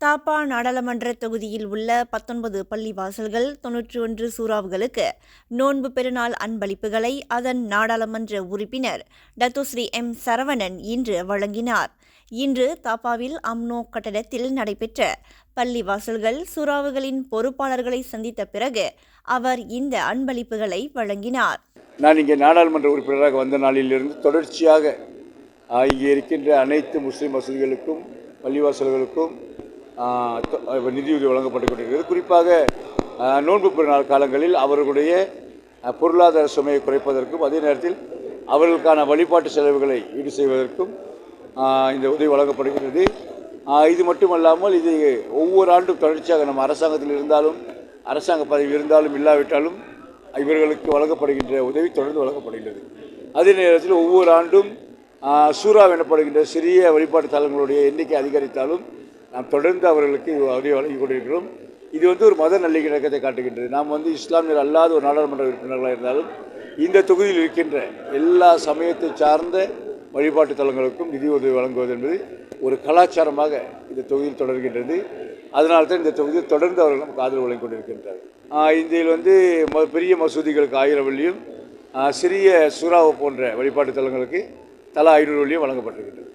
தாப்பா நாடாளுமன்ற தொகுதியில் உள்ள பத்தொன்பது பள்ளிவாசல்கள் தொன்னூற்றி ஒன்று சூறாவுகளுக்கு நோன்பு பெருநாள் அன்பளிப்புகளை அதன் நாடாளுமன்ற உறுப்பினர் டத்துஸ்ரீ எம் சரவணன் இன்று வழங்கினார். இன்று தாப்பாவில் அம்னோ கட்டடத்தில் நடைபெற்ற பள்ளிவாசல்கள் சூறாவுகளின் பொறுப்பாளர்களை சந்தித்த பிறகு அவர் இந்த அன்பளிப்புகளை வழங்கினார். நான் இங்கே நாடாளுமன்ற உறுப்பினராக வந்த நாளிலிருந்து தொடர்ச்சியாக இங்கே இருக்கின்ற அனைத்து முஸ்லீம் மசூதிகளுக்கும் பள்ளிவாசல்களுக்கும் நிதியுதவி வழங்கப்பட்டு கொண்டிருக்கிறது. குறிப்பாக நோன்பு பெருநாள் காலங்களில் அவர்களுடைய பொருளாதார சுமையை குறைப்பதற்கும் அதே நேரத்தில் அவர்களுக்கான வழிபாட்டு செலவுகளை ஈடு செய்வதற்கும் இந்த உதவி வழங்கப்படுகிறது இது மட்டுமல்லாமல் இது ஒவ்வொரு ஆண்டும் தொடர்ச்சியாக நம்ம அரசாங்கத்தில் இருந்தாலும் அரசாங்க பதவி இருந்தாலும் இல்லாவிட்டாலும் இவர்களுக்கு வழங்கப்படுகின்ற உதவி தொடர்ந்து வழங்கப்படுகின்றது. அதே நேரத்தில் ஒவ்வொரு ஆண்டும் ஆ, சூறா எனப்படுகின்ற சிறிய வழிபாட்டு தலங்களுடைய எண்ணிக்கை அதிகரித்தாலும் நாம் தொடர்ந்து அவர்களுக்கு உதவி வழங்கி கொண்டிருக்கிறோம். இது வந்து ஒரு மத நல்லிணக்கத்தை காட்டுகின்றது. நாம் வந்து இஸ்லாமியர் அல்லாத ஒரு நாடாளுமன்ற உறுப்பினர்களாக இருந்தாலும் இந்த தொகுதியில் இருக்கின்ற எல்லா சமயத்தை சார்ந்த வழிபாட்டு தலங்களுக்கும் நிதி உதவி வழங்குவது என்பது ஒரு கலாச்சாரமாக இந்த தொகுதியில் தொடர்கின்றது. அதனால தான் இந்த தொகுதியில் தொடர்ந்து அவர்கள் நமக்கு ஆதரவு வழங்கி கொண்டிருக்கின்றார் இந்தியில் வந்து ம- பெரிய மசூதிகளுக்கு ஆயிரம் வெள்ளியும் சிறிய சூறாவை போன்ற வழிபாட்டு தலங்களுக்கு தலா ஐநூறு வெள்ளியும் வழங்கப்பட்டிருக்கின்றது.